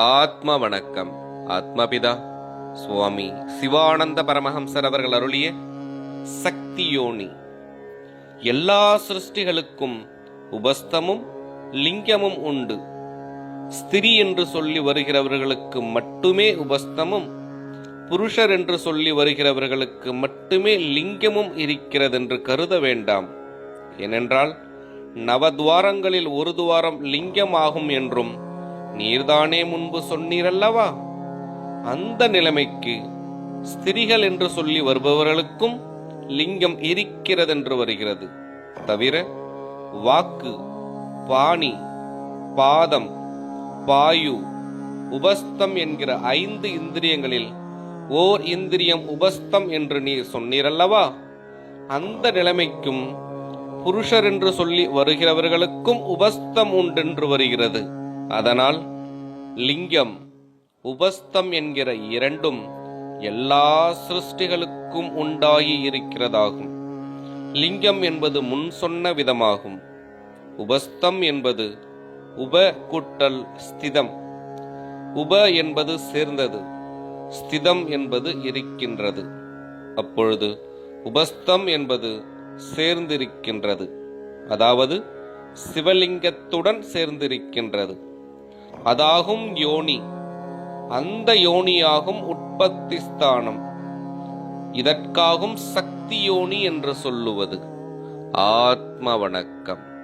ஆத்ம வணக்கம் ஆத்மபிதா. சுவாமி சிவானந்த பரமஹம்சர் அவர்கள் அருளிய சக்தி யோனி எல்லா சிருஷ்டிகளுக்கும் உபஸ்தமும் லிங்கமும் உண்டு. ஸ்திரீ என்று சொல்லி வருகிறவர்களுக்கு மட்டுமே உபஸ்தமும் புருஷர் என்று சொல்லி வருகிறவர்களுக்கு மட்டுமே லிங்கமும் இருக்கிறதென்று கருத வேண்டாம். ஏனென்றால் நவத்வாரங்களில் ஒரு துவாரம் லிங்கம் ஆகும் என்றும் நீர்தானே முன்பு சொன்னீரல்லவா? அந்த நிலைமைக்கு ஸ்திரிகள் என்று சொல்லி வருபவர்களுக்கும் லிங்கம் இருக்கிறதென்று வருகிறது. தவிர வாக்கு பாணி பாதம் பாயு உபஸ்தம் என்கிற ஐந்து இந்திரியங்களில் ஓர் இந்திரியம் உபஸ்தம் என்று நீர் சொன்னீரல்லவா? அந்த நிலைமைக்கும் புருஷர் என்று சொல்லி வருகிறவர்களுக்கும் உபஸ்தம் உண்டென்று வருகிறது. அதனால் லிங்கம் உபஸ்தம் என்கிற இரண்டும் எல்லா சிருஷ்டிகளுக்கும் உண்டாகி இருக்கிறதாகும். லிங்கம் என்பது முன் சொன்ன விதமாகும். உபஸ்தம் என்பது உப கூட்டல் ஸ்திதம். உப என்பது சேர்ந்தது ஸ்திதம் என்பது இருக்கின்றது. அப்பொழுது உபஸ்தம் என்பது சேர்ந்திருக்கின்றது. அதாவது சிவலிங்கத்துடன் சேர்ந்திருக்கின்றது. அதாகும் யோனி. அந்த யோனியாகும் உற்பத்தி ஸ்தானம் இதற்காகும் சக்தி யோனி என்று சொல்லுவது. ஆத்ம வணக்கம்